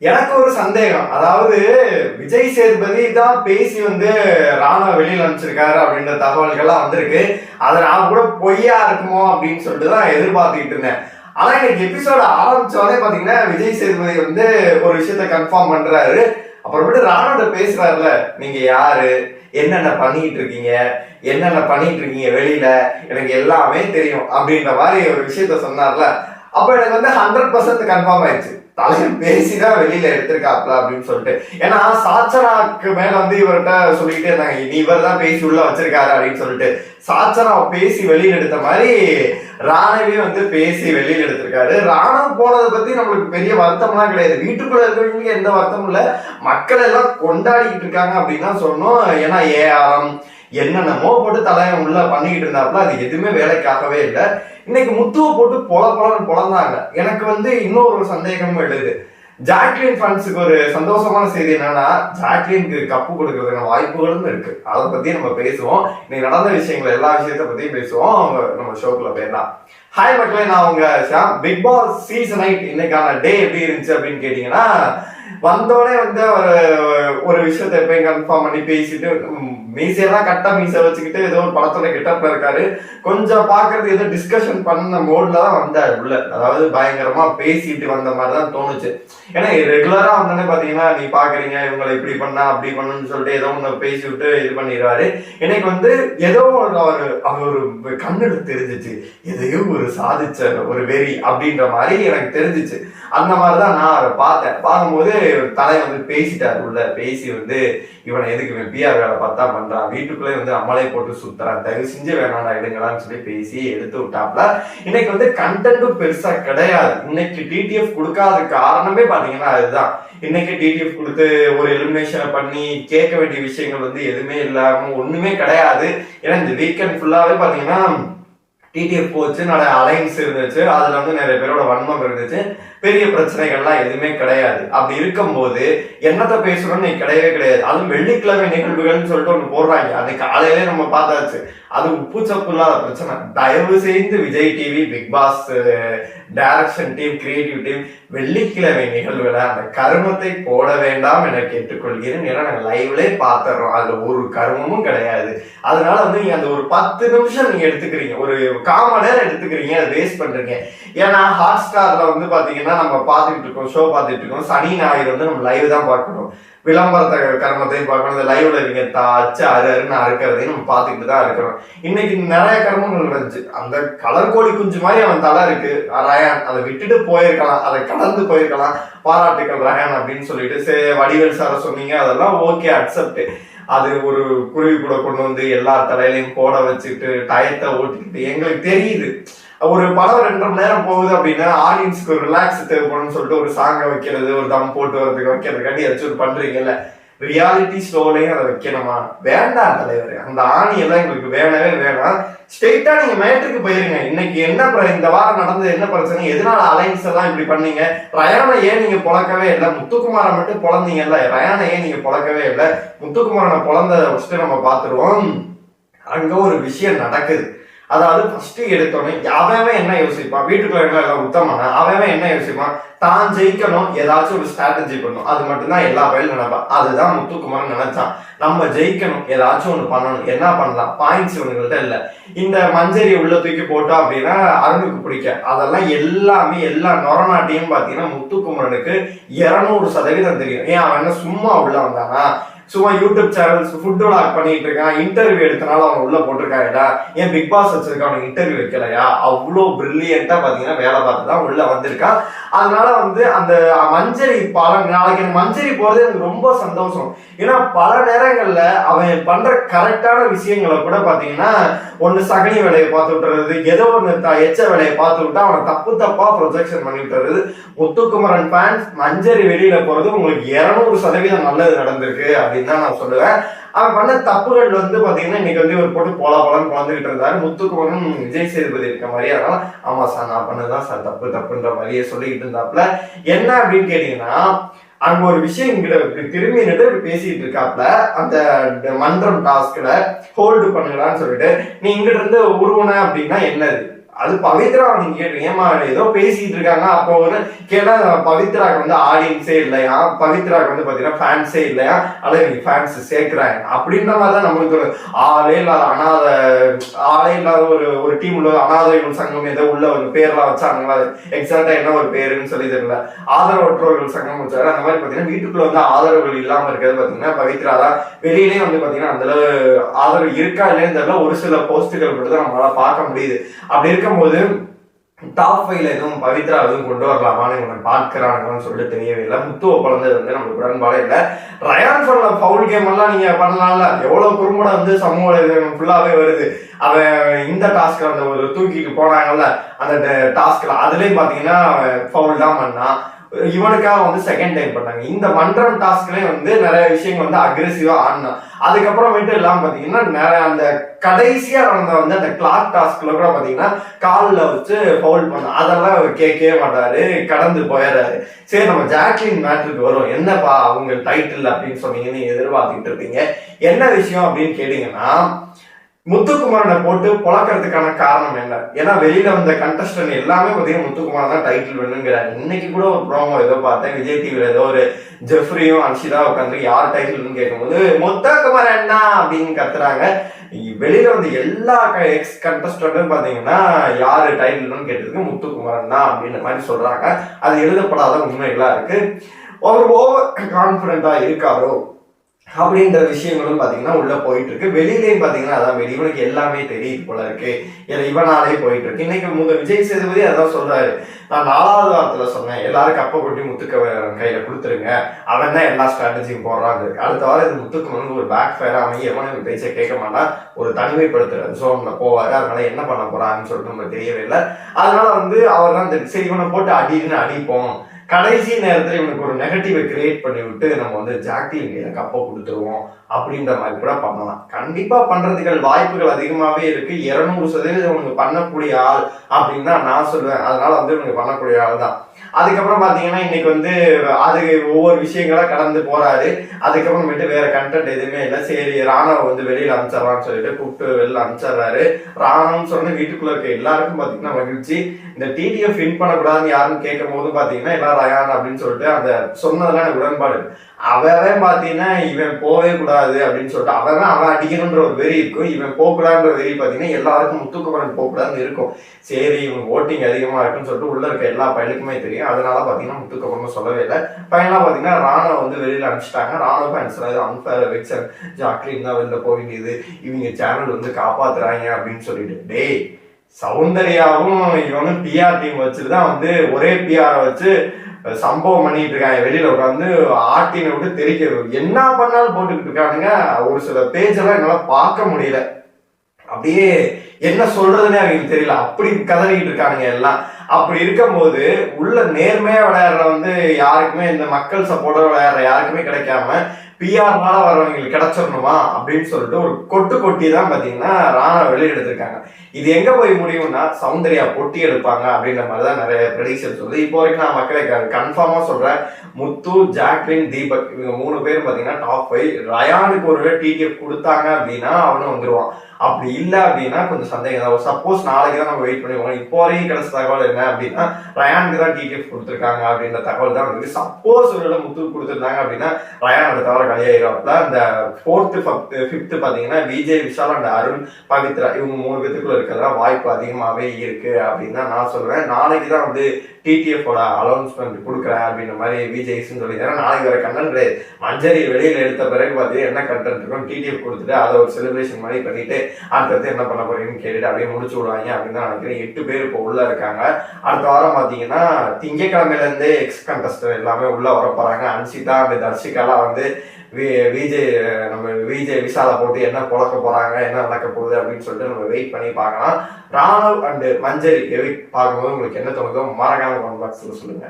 எனக்கு ஒரு சந்தேகம். அதாவது விஜய் சேதுபதி தான் பேசி வந்து ராணுவ வெளியில் அனுப்பிச்சிருக்காரு அப்படின்ற தகவல்கள்லாம் வந்திருக்கு. அதை நான் கூட பொய்யா இருக்குமோ அப்படின்னு சொல்லிட்டு தான் எதிர்பார்த்துக்கிட்டு இருந்தேன். ஆனா இன்னைக்கு எபிசோட ஆரம்பிச்சோடனே பாத்தீங்கன்னா விஜய் சேதுபதி வந்து ஒரு விஷயத்த கன்ஃபார்ம் பண்றாரு. அப்புறமேட்டு ராணுவ பேசுறாருல நீங்க யாரு? என்னென்ன பண்ணிட்டு இருக்கீங்க? என்னென்ன பண்ணிட்டு இருக்கீங்க வெளியில? எனக்கு எல்லாமே தெரியும். அப்படின்ற மாதிரி ஒரு விஷயத்த சொன்னார்ல. அப்ப எனக்கு வந்து ஹண்ட்ரட் பர்சன்ட் கன்ஃபார்ம் ஆயிடுச்சு. தலைவர் பேசிதான் வெளியில எடுத்திருக்காப்ல அப்படின்னு சொல்லிட்டு. ஏன்னா சாச்சனாக்கு மேல வந்து இவர்கிட்ட சொல்லிட்டே இருந்தாங்க இனி இவர் தான் பேசி உள்ள வச்சிருக்காரு அப்படின்னு சொல்லிட்டு. சாச்சனா பேசி வெளியில எடுத்த மாதிரி ராணவே வந்து பேசி வெளியில எடுத்திருக்காரு. ராணவ் போனதை பத்தி நம்மளுக்கு பெரிய வருத்தம்லாம் கிடையாது. வீட்டுக்குள்ள இருக்கிறவங்களுக்கு எந்த வருத்தமும் இல்ல. மக்கள் எல்லாம் கொண்டாடிக்கிட்டு இருக்காங்க அப்படின்னு தான் சொன்னோம் ஏன்னா ஏஆரம் என்னென்னமோ போட்டு தலையை உள்ள பண்ணிக்கிட்டு இருந்தாப்புல அது எதுவுமே வேலைக்காகவே இல்லை. இன்னைக்கு முத்துவை போட்டு பொல பொலன்னு பொழந்தாங்க எனக்கு வந்து இன்னொரு ஒரு சந்தேகமும் எழுது. ஜாக்லின் ஃபன்ஸுக்கு ஒரு சந்தோஷமான செய்தி என்னன்னா ஜாக்லின்க்கு கப்பு கொடுக்கறதுக்கான வாய்ப்புகளும் இருக்கு. அதை பத்தி நம்ம பேசுவோம். இன்னைக்கு நடந்த விஷயங்கள் எல்லா விஷயத்த பத்தியும் பேசுவோம். அவங்க நம்ம ஷோக்குள்ள போயிடலாம். ஹாய் மக்களே நான் உங்க பிக் பாஸ் சீசன் நைட் இன்னைக்கான டே எப்படி இருந்துச்சு அப்படின்னு கேட்டீங்கன்னா வந்தோடனே வந்து ஒரு ஒரு விஷயத்த எப்பயும் கன்ஃபார்ம் பண்ணி பேசிட்டு ம், மீசையெல்லாம் மீசை வச்சுக்கிட்டு ஏதோ ஒரு படத்தோட கிட்டப்ல இருக்காரு கொஞ்சம் பாக்குறது ஏதோ டிஸ்கஷன் பண்ண மோட்ல தான் வந்தார் உள்ள. அதாவது பயங்கரமா பேசிட்டு வந்த மாதிரி தான் தோணுச்சு. ஏன்னா ரெகுலரா வந்தோடனே பாத்தீங்கன்னா நீ பாக்குறீங்க இவங்களை இப்படி பண்ணா அப்படி பண்ணுன்னு சொல்லிட்டு ஏதோ ஒண்ணு பேசி விட்டு இது பண்ணிடுவாரு. எனக்கு வந்து ஏதோ ஒரு அவர் அவர் ஒரு கண்ணுல தெரிஞ்சிச்சு. எதையோ ஒரு சாதிச்ச ஒரு வெறி அப்படின்ற மாதிரி எனக்கு தெரிஞ்சிச்சு. அந்த மாதிரி தான் நான் அவரை பார்த்தேன். பார்க்கும்போது தலை வந்து பேசிட்டார் உள்ள. பேசி வந்து இவனை எதுக்கு பிஆர் வேலை பார்த்தா பண்றான் வீட்டுக்குள்ளே வந்து அமலை போட்டு சுத்துறான் தயவு செஞ்சு வேணாண்டா எடுங்களான்னு சொல்லி பேசி எடுத்து விட்டாப்ல. இன்னைக்கு வந்து கண்டென்ட்டும் பெருசா கிடையாது. இன்னைக்கு டிடிஎஃப் கொடுக்காத காரணமே பாத்தீங்கன்னா அதுதான். இன்னைக்கு டிடிஎஃப் கொடுத்து ஒரு எலிமினேஷனை பண்ணி கேட்க வேண்டிய விஷயங்கள் வந்து எதுவுமே இல்லாம ஒண்ணுமே கிடையாது. ஏன்னா இந்த வீக்கெண்ட் ஃபுல்லாவே பாத்தீங்கன்னா டிடிஎஃப் போச்சு. நிறைய அலைன்ஸ் இருந்துச்சு. அதுல வந்து நிறைய பேரோட வன்மம் இருந்துச்சு. பெரிய பிரச்சனைகள்லாம் எதுவுமே கிடையாது. அப்படி இருக்கும்போது என்னத்தை பேசணும்னு கிடையவே கிடையாது. அதுவும் வெள்ளிக்கிழமை நிகழ்வுகள்னு சொல்லிட்டு ஒன்று போடுறாங்க. அது காலையிலே நம்ம பார்த்தாச்சு. அது உப்பு சப்பு இல்லாத பிரச்சனை. தயவு செய்து Vijay TV Bigg Boss direction team creative team வெள்ளிக்கிழமை நிகழ்வுல அந்த கருமத்தை போட வேண்டாம் என கேட்டுக்கொள்கிறேன் ஏன்னா நாங்கள் லைவ்லே பார்த்துறோம். அதுல ஒரு கருமமும் கிடையாது. அதனால வந்து நீங்க அந்த ஒரு பத்து நிமிஷம் நீங்க எடுத்துக்கிறீங்க. ஒரு காமன் நேரம் எடுத்துக்கிறீங்க. அதை வேஸ்ட் பண்றீங்க. ஏன்னா ஹாட் ஸ்டார்ல வந்து பாத்தீங்கன்னா நம்ம பார்த்துக்கிட்டு இருக்கோம் ஷோ பார்த்துட்டு இருக்கோம் சனி ஞாயிறு வந்து நம்ம லைவ் தான் பார்க்கணும். விளம்பரத்தை கர்மத்தையும் பார்க்கணும். இந்த லைவ்ல இவங்க தாச்சு அரு அருன்னு அறுக்கிறதையும் நம்ம பார்த்துக்கிட்டு தான் இருக்கிறோம். இன்னைக்கு நிறைய கர்மங்கள் நடந்துச்சு அந்த கலர் கோழி குஞ்சு மாதிரி அவன் தலை இருக்கு. ரயான் அதை விட்டுட்டு போயிருக்கலாம். அதை கடந்து போயிருக்கலாம். பாராட்டுக்கள் ரயான் அப்படின்னு சொல்லிட்டு சரி வடிவேல் சார சொன்னீங்க. அதெல்லாம் ஓகே அக்செப்ட் அது ஒரு குருவி கூட கொண்டு வந்து எல்லா தலையிலையும் போட வச்சுட்டு டயத்தை ஓட்டிக்கிட்டு எங்களுக்கு தெரியுது. ஒரு படம் ரெண்டரை மணி நேரம் போகுது அப்படின்னா ஆடியன்ஸ்க்கு ஒரு ரிலாக்ஸ் தேவைப்படும் சொல்லிட்டு ஒரு சாங்கை வைக்கிறது ஒரு தம் போட்டு வரதுக்கு வைக்கிறதுக்காண்டி ஏதாச்சும் ஒரு பண்றீங்கல்ல. ரியாலிட்டி ஸ்லோலையும் அதை வைக்கணுமா? வேண்டாம் தலைவர். அந்த ஆணி எல்லாம் எங்களுக்கு வேணவே வேணாம். ஸ்ட்ரெயிட்டா நீங்க மேட்டுக்கு போயிருங்க. இன்னைக்கு என்ன பிர- இந்த வாரம் நடந்தது என்ன பிரச்சனை? எதனால அலைன்ஸ் எல்லாம் இப்படி பண்ணீங்க? ரயானை ஏன் நீங்க பொழக்கவே இல்லை? முத்துக்குமாரை மட்டும் பொழந்தீங்கல்ல ரயானை ஏன் நீங்க பொழக்கவே இல்லை? முத்துக்குமாரனை பொழந்த ஃபர்ஸ்ட் நம்ம பார்த்துருவோம். அங்க ஒரு விஷயம் நடக்குது. அதாவது ஃபர்ஸ்ட் எடுத்தோடனே அவன் அவன் என்ன யோசிப்பான்? வீட்டுக்குள்ள இருக்கிற எல்லாம் அவன் அவன் என்ன யோசிப்பான்? தான் ஜெயிக்கணும் ஏதாச்சும் ஒரு ஸ்ட்ராட்டஜி பண்ணணும் அது மட்டும்தான் எல்லா பயிலும் நினைப்பான் அதுதான் முத்துக்குமார் நினைச்சான். நம்ம ஜெயிக்கணும் ஏதாச்சும் ஒன்று பண்ணணும். என்ன பண்ணலாம்? பாயிண்ட்ஸ் இவங்கள்ட்ட இல்லை. இந்த மஞ்சரி உள்ள தூக்கி போட்டோம் அப்படின்னா அருணுக்கு பிடிக்க அதெல்லாம் எல்லாமே எல்லா நொரநாட்டையும் பார்த்தீங்கன்னா முத்துக்குமரனுக்கு இரநூறு சதவீதம் தெரியும். ஏன் அவன் என்ன சும்மா உள்ள வந்தானா? சும்மா யூடியூப் சேனல்ஸ் ஃபுட் விளாக் பண்ணிட்டு இருக்கான். இன்டர்வியூ எடுத்தனால அவன் உள்ள போட்டிருக்காங்கடா ஏன் பிக் பாஸ் வச்சிருக்கான் அவனுக்கு இன்டர்வியூ வைக்கலையா? அவ்வளோ பிரில்லியண்டா பாத்தீங்கன்னா வேலை பார்த்து தான் உள்ள வந்திருக்கான். அதனால வந்து அந்த மஞ்சரி பலன் நாளைக்கு எனக்கு மஞ்சரி போறது எனக்கு ரொம்ப சந்தோஷம். ஏன்னா பல நேரங்கள்ல அவன் பண்ற கரெக்டான விஷயங்களை கூட பாத்தீங்கன்னா ஒண்ணு சகனி வேலையை பார்த்து விட்டுறது ஏதோ ஒன்று த- எச்ச வேலையை பார்த்து விட்டா அவனை தப்பு தப்பா ப்ரொஜெக்ஷன் பண்ணி விட்டுறது. முத்துக்குமரன் ஃபேன்ஸ் மஞ்சரி வெளியில போறது உங்களுக்கு இருநூறு சதவீதம் நல்லது நடந்திருக்கு அப்படின்னு தான் நான் சொல்லுவேன். அவர் பண்ண தப்புகள் வந்து பாத்தீங்கன்னா இன்னைக்கு வந்து ஒரு போட்டு போல போலன்னு குழந்துகிட்டு இருந்தாரு. முத்துக்குமரன் விஜய் சேதுபதி இருக்க மாதிரி அதனால ஆமா சார் நான் பண்ணதான் சார் தப்பு தப்புன்ற மாதிரியே சொல்லிக்கிட்டு இருந்தாப்புல. என்ன அப்படின்னு கேட்டீங்கன்னா அங்க ஒரு விஷயம் இங்கிட்ட திரும்பி நின்று பேசிட்டு இருக்காப்ல அந்த மன்றம் டாஸ்க்ல ஹோல்டு பண்ணுங்களான்னு சொல்லிட்டு நீ இங்கிட்ட இருந்து உருவன அப்படின்னா என்னது? அது பவித்ரா நீங்க கேட்டு ஏமா ஏதோ பேசிட்டு இருக்காங்க. அப்போ வந்து கேட்டா பவித்ராக்கு வந்து ஆடியன்ஸே இல்லையா? பவித்ராக்கு வந்து பாத்தீங்கன்னா ஃபேன்ஸே இல்லையா? அல்லது நீங்க ஃபேன்ஸ் சேர்க்கிறாங்க. அப்படின்ற மாதிரி தான் நம்மளுக்கு ஒரு ஆளே இல்லாத அனாத ஆளே இல்லாத ஒரு ஒரு டீம் உள்ள அனாதைகள் சங்கம் ஏதோ உள்ள ஒரு பேர்லாம் வச்சாங்களா? எக்ஸாக்டா என்ன ஒரு பேருன்னு சொல்லி தெரியல. ஆதரவற்றோர்கள் சங்கம் வச்சாரு. அந்த மாதிரி பாத்தீங்கன்னா வீட்டுக்குள்ள வந்து ஆதரவுகள் இல்லாம இருக்கிறது பாத்தீங்கன்னா பவித்ரா தான் வெளியிலேயே வந்து பாத்தீங்கன்னா அந்த அளவு ஆதரவு இருக்கா இல்லைன்னு தெரியல. ஒரு சில போஸ்ட்டுகள் மட்டும் தான் நம்மளால பார்க்க முடியுது. அப்படி இருக்கும்போது டாப் ஃபைவ்ல எதுவும் பவித்ரா எதுவும் கொண்டு வரலாமான்னு இவங்க பார்க்கிறாங்கன்னு சொல்லிட்டு தெரியவே இல்லை முத்துவ குழந்தை வந்து நம்மளுக்கு உடன்பாடே இல்லை. ரயான் சொன்ன ஃபவுல் கேம் எல்லாம் நீங்க பண்ணலாம்ல. எவ்வளவு குறும்பட வந்து சமூக ஃபுல்லாவே வருது. அவன் இந்த டாஸ்க் அந்த ஒரு தூக்கிட்டு போனாங்கல்ல அந்த டாஸ்க்ல அதுலயும் பாத்தீங்கன்னா ஃபவுல் தான் பண்ணான். இவனுக்காக வந்து செகண்ட் டைம் பண்ணாங்க. இந்த மன்றம் டாஸ்க்லயே வந்து நிறைய விஷயங்கள் வந்து அக்ரெசிவா ஆடினான் அதுக்கப்புறமேட்டு எல்லாம் பாத்தீங்கன்னா நிறைய அந்த கடைசியா நடந்த வந்து அந்த கிளாக் டாஸ்க்ல கூட பாத்தீங்கன்னா காலில் வச்சு ஃபவுல் பண்ண. அதெல்லாம் கேட்கவே மாட்டாரு. கடந்து போயிடுறாரு சரி நம்ம ஜாக்லின் மேட்ருக்கு வரும் என்னப்பா அவங்க டைட்டில் அப்படின்னு சொன்னீங்கன்னு எதிர்பார்த்துட்டு இருப்பீங்க. என்ன விஷயம் அப்படின்னு கேட்டீங்கன்னா முத்துக்குமாரனை போட்டு பொழக்கிறதுக்கான காரணம் என்ன? ஏன்னா வெளியில வந்த கண்டஸ்டன் எல்லாமே பார்த்தீங்கன்னா முத்துக்குமார் தான் டைட்டில் வேணுங்கிறாரு இன்னைக்கு கூட ஒரு ப்ரோமோ ஏதோ பார்த்தேன். விஜய் டிவியில ஏதோ ஒரு ஜெஃப்ரியும் அன்ஷிதா உட்காந்து யார் டைட்டில்னு கேட்கும்போது முத்துக்குமார் என்ன அப்படின்னு கத்துறாங்க. வெளியில வந்து எல்லா எக்ஸ் கண்டஸ்டன்ட்டும் பாத்தீங்கன்னா யாரு டைட்டில்னு கேட்டதுக்கு முத்துக்குமாரன் தான் அப்படின்ற மாதிரி சொல்றாங்க. அது எழுதப்படாத உண்மைகளா இருக்கு. அவர் ஓவர் கான்பிடண்டா இருக்காரோ? அப்படின்ற விஷயங்களும் பார்த்தீங்கன்னா உள்ள போயிட்டு இருக்கு வெளியிலையும் பார்த்தீங்கன்னா அதான் வெளி இவனுக்கு எல்லாமே தெரியுது போல இருக்கு. இவனாலே போயிட்டு இருக்கு இன்னைக்கு முத விஜய் சேதுபதி அதான் சொல்றாரு. நான் நாலாவது வாரத்தில் சொன்னேன் எல்லாரும் கப்பை கொட்டி முத்துக்க கையில கொடுத்துருங்க. அவன் தான் எல்லா ஸ்ட்ராட்டஜியும் போடுறாங்க அடுத்த வாரம் இது முத்துக்கு வந்து ஒரு பேக் ஃபயர் அமைய எவனும் பேச்சை கேட்க மாட்டான். ஒரு தனிமைப்படுத்துற ஜோன்ல போவாரு. அதனால என்ன பண்ண போறாங்கன்னு சொல்லிட்டு நம்ம தெரியவே இல்லை. அதனால வந்து அவர் தான் சரி இவனை போட்டு அடின்னு அடிப்போம். கடைசி நேரத்தில் இவனுக்கு ஒரு நெகட்டிவை கிரியேட் பண்ணி விட்டு நம்ம வந்து ஜாக்லின் கையில கப்பை கொடுத்துருவோம் அப்படின்ற மாதிரி கூட பண்ணலாம். கண்டிப்பா பண்றதுக்கு வாய்ப்புகள் அதிகமாவே இருக்கு. இருநூறு சதவீதம் இவனுக்கு பண்ணக்கூடிய ஆள் அப்படின்னு தான் நான் சொல்லுவேன். அதனால வந்து இவனுக்கு பண்ணக்கூடிய ஆள் தான் அதுக்கப்புறம் பார்த்தீங்கன்னா இன்னைக்கு வந்து அது ஒவ்வொரு விஷயங்களா கடந்து போறாரு. அதுக்கப்புறமேட்டு வேற கண்டென்ட் எதுவுமே இல்லை. சரி ராணவ வந்து வெளியில அனுப்பிச்சிடறான்னு சொல்லிட்டு கூப்பிட்டு வெளில அனுப்பிச்சிடுறாரு. ராணவம் சொன்ன வீட்டுக்குள்ள இருக்க எல்லாருக்கும் பார்த்தீங்கன்னா மகிழ்ச்சி. இந்த டிடிஎஃப் வின் பண்ணக்கூடாதுன்னு யாருன்னு கேட்கும் போது பார்த்தீங்கன்னா எல்லாரும் ரயான் அப்படின்னு சொல்லிட்டு அந்த சொன்னதெல்லாம் எனக்கு உடன்பாடு அவன் பார்த்தீங்கன்னா இவன் போவே கூடாது அப்படின்னு சொல்லிட்டு அவன் அவன் அடிக்கணுன்ற ஒரு வெறி இருக்கும். இவன் போகக்கூடாதுன்ற வெறி பார்த்தீங்கன்னா எல்லாருக்கும் முத்துக்குமரன் போகக்கூடாதுன்னு இருக்கும். சரி இவன் ஓட்டிங் அதிகமாக இருக்குன்னு சொல்லிட்டு உள்ள இருக்க எல்லா பையனுக்குமே தெரியும். அதனால பாத்தீங்கன்னா முத்துக்குமரன் சொல்லவே இல்லை. ஃபைனலாக பார்த்தீங்கன்னா ராணா வந்து வெளியில் அனுப்பிச்சிட்டாங்க. ராணுவ ஃபேன்ஸ் அன்ஃபேர் வெக்சர் ஜாக்லின் தான் வெளில போக வேண்டியது இவங்க சேனல் வந்து காப்பாத்துறாங்க அப்படின்னு சொல்லிட்டு. டேய் சௌந்தர்யாவும் இவனும் பிஆர் டீம் வச்சுட்டு தான் வந்து ஒரே பிஆரை வச்சு சம்பவம் பண்ணிட்டு இருக்காங்க. வெளியில உட்காந்து ஆட்டின விட்டு தெரிக்கிறது என்ன பண்ணாலும் போட்டுக்கிட்டு இருக்கானுங்க. ஒரு சில பேஜ் எல்லாம் என்னால பார்க்க முடியல. அப்படியே என்ன சொல்றதுன்னே அவங்களுக்கு தெரியல. அப்படி கதறிக்கிட்டு இருக்கானுங்க எல்லாம். அப்படி இருக்கும்போது உள்ள நேர்மையா விளையாடுற வந்து யாருக்குமே இந்த மக்கள் சப்போர்ட்டோட விளையாடுற யாருக்குமே கிடைக்காம பிஆர்னால வரவங்களுக்கு கிடைச்சிடணுமா அப்படின்னு சொல்லிட்டு ஒரு கொட்டு கொட்டி தான் பார்த்தீங்கன்னா ராணா வெளியெடுத்திருக்காங்க இது எங்க போய் முடியும்னா சௌந்தர்யா பொட்டி எடுப்பாங்க அப்படின்ற மாதிரி தான் நிறைய ப்ரெடிக்ஷன் சொல்லுது. இப்போ வரைக்கும் நான் மக்களை கன்ஃபார்மாக சொல்கிறேன் முத்து ஜாக்லின் தீபக் இவங்க மூணு பேரும் பார்த்தீங்கன்னா டாப் ஃபைவ் ரயானுக்கு ஒரு டிடிஎஃப் கொடுத்தாங்க அப்படின்னா அவனும் வந்துடுவான் அப்படி இல்லை அப்படின்னா கொஞ்சம் சந்தேகம் தான். சப்போஸ் நாளைக்கு தான் நம்ம வெயிட் பண்ணுவோம் இப்போ வரைக்கும் கிடைச்ச தகவல் என்ன அப்படின்னா ரயானுக்கு தான் டிடிஎஃப் கொடுத்துருக்காங்க அப்படின்ற தகவல் தான் வந்து சப்போஸ் ஒரு முத்து கொடுத்துருந்தாங்க அப்படின்னா ரயானோட தவிர கலியாயிருவாப்ல அந்த ஃபோர்த்து ஃபிஃப்த்து பார்த்தீங்கன்னா விஜய் விஷால் அண்ட் அருண் பவித்ரா இவங்க மூணு பேத்துக்குள்ள இருக்கிறதா வாய்ப்பு அதிகமாகவே இருக்கு அப்படின்னு தான் நான் சொல்லுவேன் நாளைக்கு தான் வந்து டிடிஎஃபோட அலௌன்ஸ்மெண்ட் கொடுக்குறேன் அப்படின்ற மாதிரி விஜய்ஸ்ன்னு சொல்லி தரேன் நாளைக்கு வர கண்டென்ட் மஞ்சரி வெளியில் எடுத்த பிறகு பார்த்தீங்கன்னா என்ன கண்டென்ட் இருக்கும் டிடிஎஃப் கொடுத்துட்டு அதை ஒரு செலிப்ரேஷன் மாதிரி பண்ணிட்டு அடுத்தடுத்து என்ன பண்ண போறீங்கன்னு கேட்டுட்டு அப்படியே முடிச்சு விடுவாங்க அப்படின்னு தான் நினைக்கிறேன். எட்டு பேர் இப்போ உள்ள இருக்காங்க. அடுத்த வாரம் பார்த்தீங்கன்னா திங்கக்கிழமையிலேருந்தே எக்ஸ் கண்டஸ்டர் எல்லாமே உள்ள வர போறாங்க. அன்சிதா அந்த தர்ஷிகாலாம் வந்து விஜய் நம்ம விஜய் விசால போட்டு என்ன குழக்க போறாங்க என்ன நடக்க போகுது அப்படின்னு சொல்லிட்டு நம்ம வெயிட் பண்ணி பார்க்கலாம். ராணுவ அண்ட் மஞ்சள் எவி பார்க்கும்போது உங்களுக்கு என்ன தோணுதோ மறக்காம கமெண்ட் பாக்ஸ்ல சொல்லுங்க.